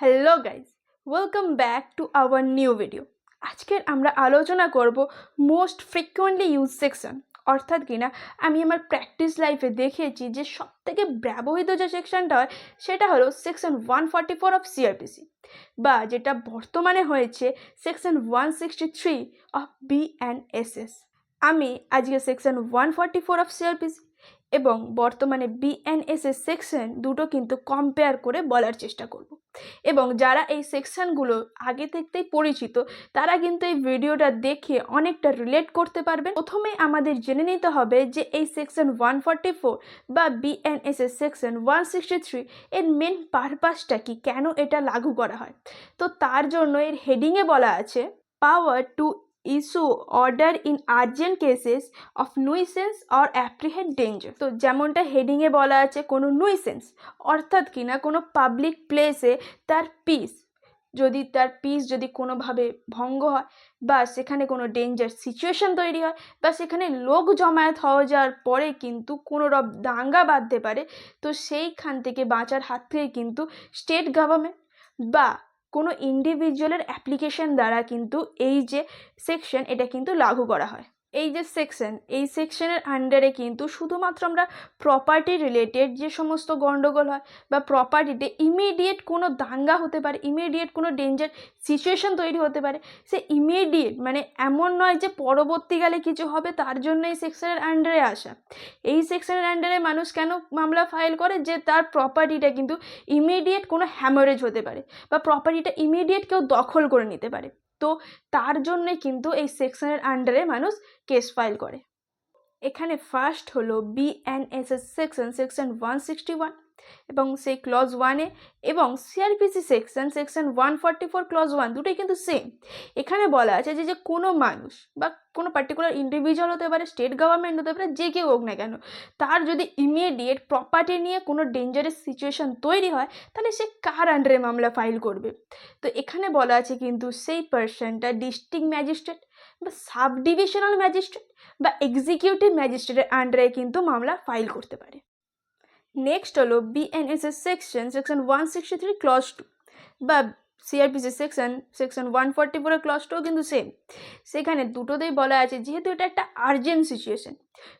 Hello guys welcome back to our new video আজকের আমরা আলোচনা করব মোস্ট ফ্রিকুয়েন্টলি ইউজ সেকশন অর্থাৎ কিনা আমি আমার প্র্যাকটিস লাইফে দেখেছি যে সব থেকে ব্যবহৃত যে সেকশনটা হয়, সেটা হলো section one forty four of CRPC বা যেটা বর্তমানে হয়েছে section one sixty three of BNSS আমি আজকে section one forty four of CRPC এবং বর্তমানে বিএনএসএস সেকশন দুটো কিন্তু কম্পেয়ার করে বলার চেষ্টা করব। এবং যারা এই সেকশনগুলো আগে থেকেই পরিচিত, তারা কিন্তু এই ভিডিওটা দেখে অনেকটা রিলেট করতে পারবে প্রথমে আমাদের জেনে নিতে হবে যে এই সেকশন ওয়ান ফর্টি ফোর বা BNSS section one sixty three এর মেন পারপাসটা কি? কেন এটা লাগু করা হয়? তো তার জন্য এর হেডিংয়ে বলা আছে power to issue, order in urgent cases of nuisance or apprehend danger. তো যেমনটা হেডিংয়ে বলা আছে, কোনো নুইসেন্স, অর্থাৎ কিনা কোনো পাবলিক প্লেসে তার পিস, যদি তার পিস যদি কোনোভাবে ভঙ্গ হয় বা সেখানে কোনো ডেঞ্জার সিচুয়েশন তৈরি হয় বা সেখানে লোক জমায়েত হওয়া যাওয়ার পরে কিন্তু কোনো রব দাঙ্গা বাঁধতে পারে, তো সেইখান থেকে বাঁচার হাত থেকে কিন্তু স্টেট গভর্নমেন্ট বা কোনো ইন্ডিভিজুয়ালের অ্যাপ্লিকেশন দ্বারা কিন্তু এই যে সেকশন এটা কিন্তু লাঘু করা হয়। এই যে সেকশন এই সেকশনের আন্ডারে কিন্তু শুধুমাত্র আমরা প্রপার্টি রিলেটেড যে সমস্ত গণ্ডগোল হয় বা প্রপার্টিতে ইমিডিয়েট কোনো দাঙ্গা হতে পারে ইমিডিয়েট কোনো ডেঞ্জার সিচুয়েশন তৈরি হতে পারে, সে ইমিডিয়েট মানে এমন নয় যে পরবর্তীকালে কিছু হবে, তার জন্য এই সেকশনের আন্ডারে আসা। এই সেকশনের আন্ডারে মানুষ কেন মামলা ফাইল করে? যে তার প্রপার্টিটা কিন্তু ইমিডিয়েট কোনো হ্যামারেজ হতে পারে বা প্রপার্টিটা ইমিডিয়েট কেউ দখল করে নিতে পারে। তো তার জন্যে কিন্তু এই সেকশনের আন্ডারে মানুষ কেস ফাইল করে। এখানে ফার্স্ট হলো BNSS section section one sixty one এবং সেই ক্লজ ওয়ানে এবং CRPC section section one forty four clause one দুটোই কিন্তু সেম এখানে বলা আছে যে যে কোনো মানুষ বা কোনো পার্টিকুলার ইন্ডিভিজুয়াল হতে পারে স্টেট গভর্নমেন্ট হতে পারে, যে কেউ হোক না কেন, তার যদি ইমিডিয়েট প্রপার্টি নিয়ে কোনো ডেঞ্জারাস সিচুয়েশন তৈরি হয়, তাহলে সে কার আন্ডারে মামলা ফাইল করবে? তো এখানে বলা আছে কিন্তু সেই পার্সনটা ডিস্ট্রিক্ট ম্যাজিস্ট্রেট বা সাব ডিভিশনাল ম্যাজিস্ট্রেট বা এক্সিকিউটিভ ম্যাজিস্ট্রেটের আন্ডারে কিন্তু মামলা ফাইল করতে পারে। নেক্সট হলো BNSS section section one sixty three clause two বা CRPC section section one forty ফোরের ক্লজ টুও কিন্তু সেম সেখানে দুটোতেই বলা আছে, যেহেতু এটা একটা আর্জেন্ট সিচুয়েশন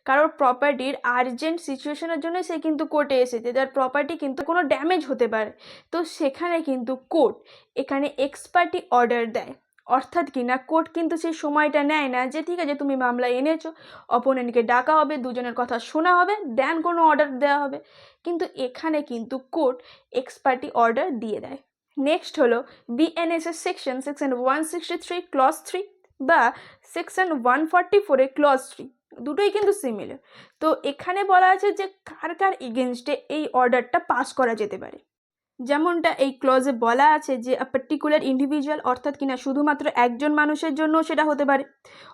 কারোর প্রপার্টির আর্জেন্ট সিচুয়েশনের জন্য সে কিন্তু কোর্টে এসেছে যার প্রপার্টি কিন্তু কোনো ড্যামেজ হতে পারে। তো সেখানে কিন্তু কোর্ট এখানে এক্সপার্টি অর্ডার দেয়। অর্থাৎ কি না কোর্ট কিন্তু সেই সময়টা নেয় না যে ঠিক আছে তুমি মামলা এনেছো অপোনেন্টকে ডাকা হবে, দুজনের কথা শোনা হবে দেন কোনো অর্ডার দেওয়া হবে। কিন্তু এখানে কিন্তু কোর্ট এক্সপার্টি অর্ডার দিয়ে দেয়। নেক্সট হলো BNSS section section one sixty three clause three বা সেকশন ওয়ান ফর্টি ফোরে ক্লস থ্রি দুটোই কিন্তু সিমিলার তো এখানে বলা আছে যে কার কার এগেনস্টে এই অর্ডারটা পাস করা যেতে পারে। যেমনটা এই ক্লজে বলা আছে যে পার্টিকুলার ইন্ডিভিজুয়াল অর্থাৎ কিনা শুধুমাত্র একজন মানুষের জন্য সেটা হতে পারে।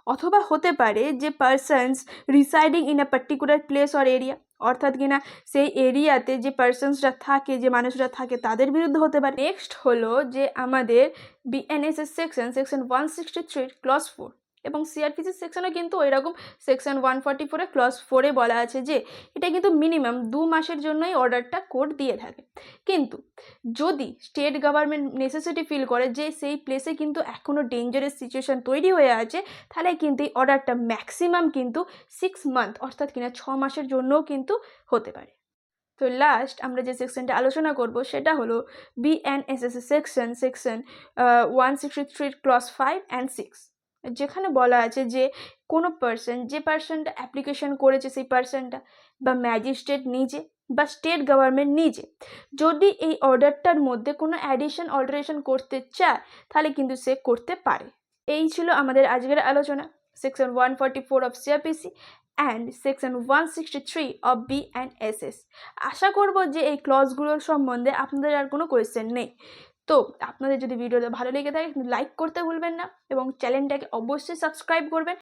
অথবা হতে পারে যে persons residing in a particular place or area অর্থাৎ কিনা সেই এরিয়াতে যে পার্সনসরা থাকে, যে, মানুষরা থাকে, তাদের বিরুদ্ধে হতে পারে। নেক্সট হলো যে, আমাদের BNSS section section one sixty three clause four এবং সিআরপিসি সেকশনে কিন্তু ওই রকম সেকশন ওয়ান ফর্টি ফোরে ক্লস ফোরে বলা আছে যে, এটা কিন্তু মিনিমাম দু মাসের জন্যই অর্ডারটা কোর্ট দিয়ে থাকে। কিন্তু যদি স্টেট গভর্নমেন্ট নেসেসিটি ফিল করে যে সেই প্লেসে কিন্তু এখনও ডেঞ্জারাস সিচুয়েশন তৈরি হয়ে আছে, তাহলে কিন্তু এই অর্ডারটা ম্যাক্সিমাম কিন্তু সিক্স মান্থ অর্থাৎ কিনা ছ মাসের জন্যও কিন্তু হতে পারে। তো লাস্ট আমরা যে সেকশনটা আলোচনা করব, সেটা হলো BNSS section section one sixty three clause five and six যেখানে বলা আছে যে কোনো পার্সন যে পার্সনটা অ্যাপ্লিকেশন করেছে সেই পার্সনটা বা ম্যাজিস্ট্রেট নিজে বা স্টেট গভর্নমেন্ট নিজে যদি এই অর্ডারটার মধ্যে কোনো অ্যাডিশন অল্টারেশন করতে চায়, তাহলে কিন্তু সে করতে পারে। এই ছিল আমাদের আজকের আলোচনা। Section one forty four of CRPC and section one sixty three of B N S S আশা করব যে এই ক্লজগুলোর সম্বন্ধে আপনাদের আর কোনো কোয়েশ্চেন নেই। তো আপনাদের যদি ভিডিওটা ভালো লেগে থাকে লাইক করতে ভুলবেন না এবং চ্যানেলটাকে অবশ্যই সাবস্ক্রাইব করবেন।